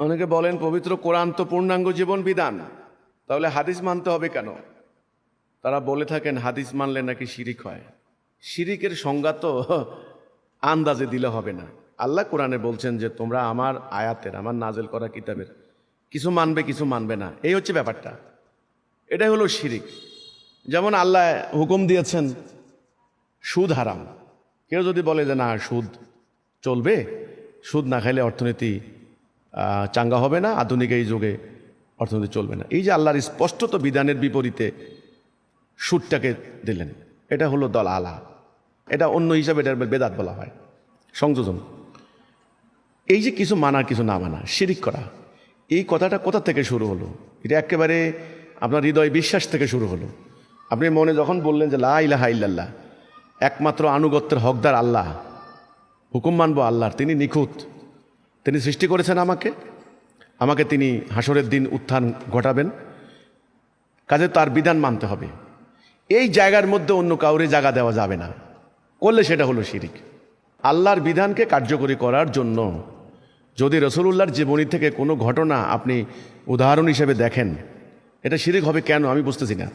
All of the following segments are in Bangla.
অনেকে বলেন পবিত্র কোরআন তো পূর্ণাঙ্গ জীবন বিধান। তাহলে হাদিস মানতে হবে কেন? তারা বলে থাকেন, হাদিস মানলে নাকি শিরিক হয়। শিরিকের সংজ্ঞা তো আন্দাজে দিলে হবে না। আল্লাহ কোরআনে বলছেন যে, তোমরা আমার আয়াতের, আমার নাজেল করা কিতাবের, কিছু মানবে কিছু মানবে না। এই হচ্ছে ব্যাপারটা। এটাই হলো শিরিক। যেমন আল্লাহ হুকুম দিয়েছেন, সুদ হারাম। কেউ যদি বলে যে, না, সুদ চলবে, সুদ না খাইলে অর্থনীতি চাঙ্গা হবে না, আধুনিক এই যুগে অর্থনীতি চলবে না। এই যে আল্লাহর স্পষ্টত বিধানের বিপরীতে সুদটাকে দিলেন, এটা হলো দল আলা এটা অন্য হিসাবে এটার বেদাত বলা হয়। সংযোজন। এই যে কিছু মানা, কিছু না মানা, শিরিক করা, এই কথাটা কোথা থেকে শুরু হলো? এটা একেবারে আপনার হৃদয় বিশ্বাস থেকে শুরু হলো। আপনি মনে যখন বললেন যে লা ইলাহা ইল্লাল্লাহ, একমাত্র আনুগত্যের হকদার আল্লাহ, হুকুম মানবো আল্লাহর, তিনি নিখুঁত। তিনি সৃষ্টি করেছেন আমাকে। আমাকে তিনি হাসরের দিন উত্থান ঘটাবেন। কাজে তার বিধান মানতে হবে। এই জায়গার মধ্যে অন্য কাউরে জায়গা দেওয়া যাবে না। করলে সেটা হলো শিরিক। আল্লাহর বিধানকে কার্যকরী করার জন্য যদি রসুলুল্লাহর জীবনী থেকে কোনো ঘটনা আপনি উদাহরণ হিসেবে দেখেন, এটা শিরিক হবে কেন আমি বুঝতেছি না।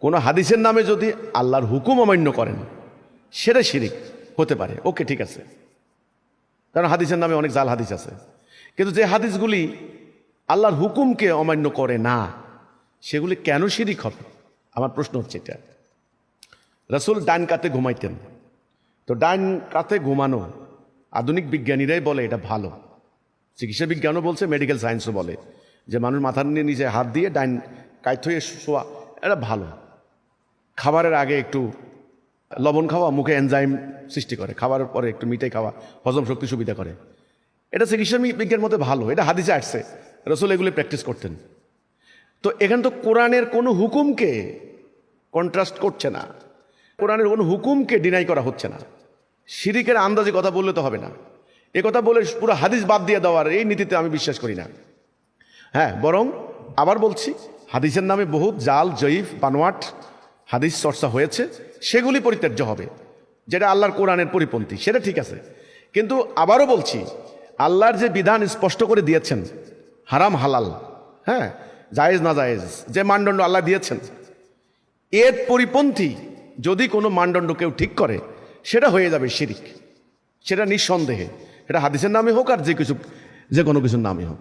কোনো হাদিসের নামে যদি আল্লাহর হুকুম অমান্য করেন, সেটা শিরিক হতে পারে। ওকে, ঠিক আছে। কারণ হাদিসের নামে অনেক জাল হাদিস আছে। কিন্তু যে হাদিসগুলি আল্লাহর হুকুমকে অমান্য করে না, সেগুলি কেন শিরিক হবে? আমার প্রশ্ন হচ্ছে এটা। রসুল ডান কাতে ঘুমাইতেন। তো ডান কাতে ঘুমানো আধুনিক বিজ্ঞানীরাই বলে এটা ভালো। চিকিৎসা বিজ্ঞানও বলছে মেডিকেল সায়েন্সও বলে যে মানুষ মাথার নিয়ে নিজে হাত দিয়ে ডাইন কায়ত হয়ে শোয়া, এটা ভালো। খাবারের আগে একটু লবণ খাওয়া, মুখে এনজাইম সৃষ্টি করে। খাবারের পরে একটু মিঠাই খাওয়া, হজম শক্তি সুবিধা করে। এটা চিকিৎসা বিজ্ঞান মতে ভালো। এটা হাদিসে আসছে। রসুল এগুলি প্র্যাকটিস করতেন। তো এখানে তো কোরআনের কোনো হুকুমকে কন্ট্রাস্ট করছে না। কোরআনের কোনো হুকুমকে ডিনাই করা হচ্ছে না। শিরিকের আন্দাজে কথা বললে তো হবে না। এ কথা বলে পুরো হাদিস বাদ দিয়ে দেওয়ার এই নীতিতে আমি বিশ্বাস করি না। হ্যাঁ বরং আবার বলছি, হাদিসের নামে বহুত জাল, জয়ীফ, বানোয়াট হাদিস চর্চা হয়েছে, সেগুলি পরিত্যাজ্য হবে, যেটা আল্লাহর কোরআনের পরিপন্থী, সেটা ঠিক আছে। কিন্তু আবারও বলছি, আল্লাহর যে বিধান স্পষ্ট করে দিয়েছেন, হারাম, হালাল হ্যাঁ জায়েজ, না জায়েজ, যে মানদণ্ড আল্লাহ দিয়েছেন, এর পরিপন্থী যদি কোনো মানদণ্ড কেউ ঠিক করে, সেটা হয়ে যাবে শিরিক, সেটা নিঃসন্দেহে, সেটা হাদিসের নামে হোক আর যে কিছু, যে কোনো কিছুর নামে হোক।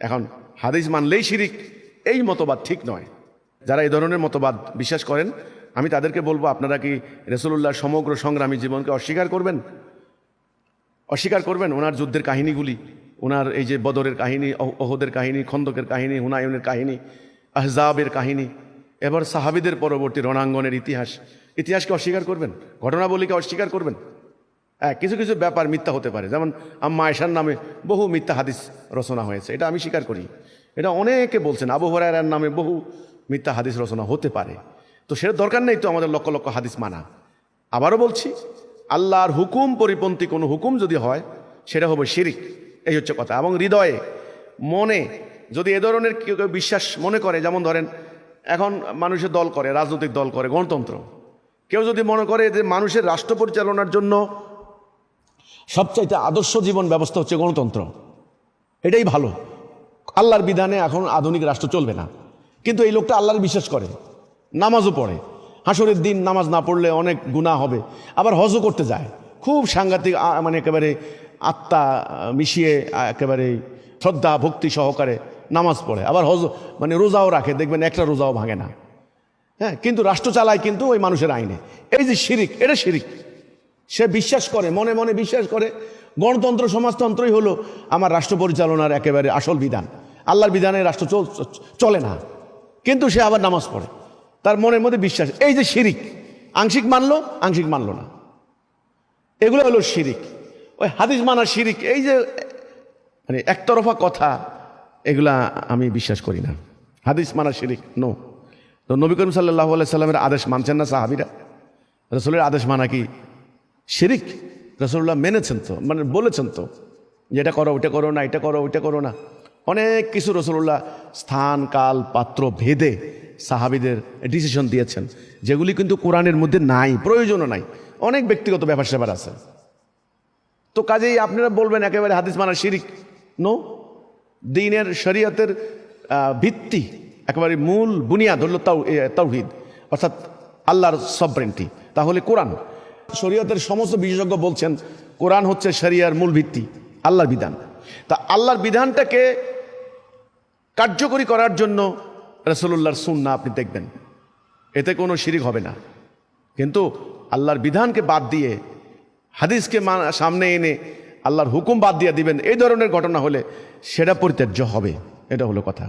এখন হাদিস মানলেই শিরিক, এই মতবাদ ঠিক নয়। যারা এই ধরনের মতবাদ বিশ্বাস করেন, আমি তাদেরকে বলব, আপনারা কি রসুল্লাহর সমগ্র সংগ্রামী জীবনকে অস্বীকার করবেন? অস্বীকার করবেন? ওনার যুদ্ধের কাহিনীগুলি, ওনার এই যে বদরের কাহিনী, অহ- অহদের কাহিনী, খন্দকের কাহিনী, হুনায়নের কাহিনী, আহজাবের কাহিনী, এবার সাহাবিদের পরবর্তী রণাঙ্গনের ইতিহাস, ইতিহাসকে অস্বীকার করবেন? ঘটনাবলীকে অস্বীকার করবেন? হ্যাঁ কিছু কিছু ব্যাপার মিথ্যা হতে পারে, যেমন আম্মা আয়সার নামে বহু মিথ্যা হাদিস রচনা হয়েছে, এটা আমি স্বীকার করি। এটা অনেকে বলছেন, আবু হরায়রার নামে বহু মিথ্যা হাদিস রচনা হতে পারে। তো সেটা দরকার নেই তো আমাদের লক্ষ লক্ষ হাদিস মানা। আবারও বলছি, আল্লাহর হুকুম পরিপন্থী কোনো হুকুম যদি হয়, সেটা হবে শিরিক। এই হচ্ছে কথা। এবং হৃদয়ে, মনে, যদি এ ধরনের কেউ কেউ বিশ্বাস মনে করে, যেমন ধরেন, এখন মানুষের দল করে, রাজনৈতিক দল করে, গণতন্ত্র। কেউ যদি মনে করে যে মানুষের রাষ্ট্র পরিচালনার জন্য সবচাইতে আদর্শ জীবন ব্যবস্থা হচ্ছে গণতন্ত্র, এটাই ভালো। আল্লাহর বিধানে এখন আধুনিক রাষ্ট্র চলবে না। কিন্তু এই লোকটা আল্লাহর বিশ্বাস করে, নামাজও পড়ে। হাসরের দিন নামাজ না পড়লে অনেক গুণা হবে। আবার হজও করতে যায়। খুব সাংঘাতিক মানে একেবারে আত্মা মিশিয়ে একেবারে শ্রদ্ধা, ভক্তি সহকারে নামাজ পড়ে। আবার হজ মানে রোজাও রাখে। দেখবেন একটা রোজাও ভাঙে না। হ্যাঁ কিন্তু রাষ্ট্র চালায় কিন্তু ওই মানুষের আইনে। এই যে শিরিক, এটা শিরিক। সে বিশ্বাস করে, মনে মনে বিশ্বাস করে, গণতন্ত্র, সমাজতন্ত্রই হলো আমার রাষ্ট্র পরিচালনার একেবারে আসল বিধান। আল্লাহর বিধানে রাষ্ট্র চলে না। কিন্তু সে আবার নামাজ পড়ে। তার মনের মধ্যে বিশ্বাস। এই যে শিরিক, আংশিক মানলো আংশিক মানলো না। এগুলো হলো শিরিক। ওই হাদিস মানা শিরিক, এই যে মানে একতরফা কথা, এগুলা আমি বিশ্বাস করি না। হাদিস মানা শিরিক নো তো নবী করিম সাল্লাহ সাল্লামের আদেশ মানছেন না সাহাবিরা? রসুলের আদেশ মানা কি? শিরিক রসুল্লাহ মেনেছেন তো মানে বলেছেন তো, যে এটা করো, ওইটা করো না, এটা করো, ওইটা করো না। অনেক কিছু রসুল্লাহ স্থান, কাল, পাত্র, ভেদে সাহাবিদের ডিসিশন দিয়েছেন, যেগুলি কিন্তু কোরআনের মধ্যে নাই, প্রয়োজনও নাই। অনেক ব্যক্তিগত ব্যাপার স্যাপার আছে। তো কাজেই আপনারা বলবেন একেবারে হাদিস মানা শিরিক। নো দিনের শরীয়তের ভিত্তি একেবারে মূল বুনিয়াদ হলো তাও তাওহিদ, অর্থাৎ আল্লাহর সবরেন্টি তাহলে কোরআন। শরীয়তের সমস্ত বিশেষজ্ঞ বলছেন, কোরআন হচ্ছে শরিয়ার মূল ভিত্তি, আল্লাহর বিধান। তা আল্লাহর বিধানটাকে কার্যকরী করার জন্য রসুল্লাহর সুন্না আপনি দেখবেন। এতে কোনো শিরিক হবে না। কিন্তু আল্লাহর বিধানকে বাদ দিয়ে, হাদিসকে সামনে এনে আল্লাহর হুকুম বাদ দিয়ে দিবেন, এই ধরনের ঘটনা হলে সেটা পরিত্যাজ্য হবে। এটা হলো কথা।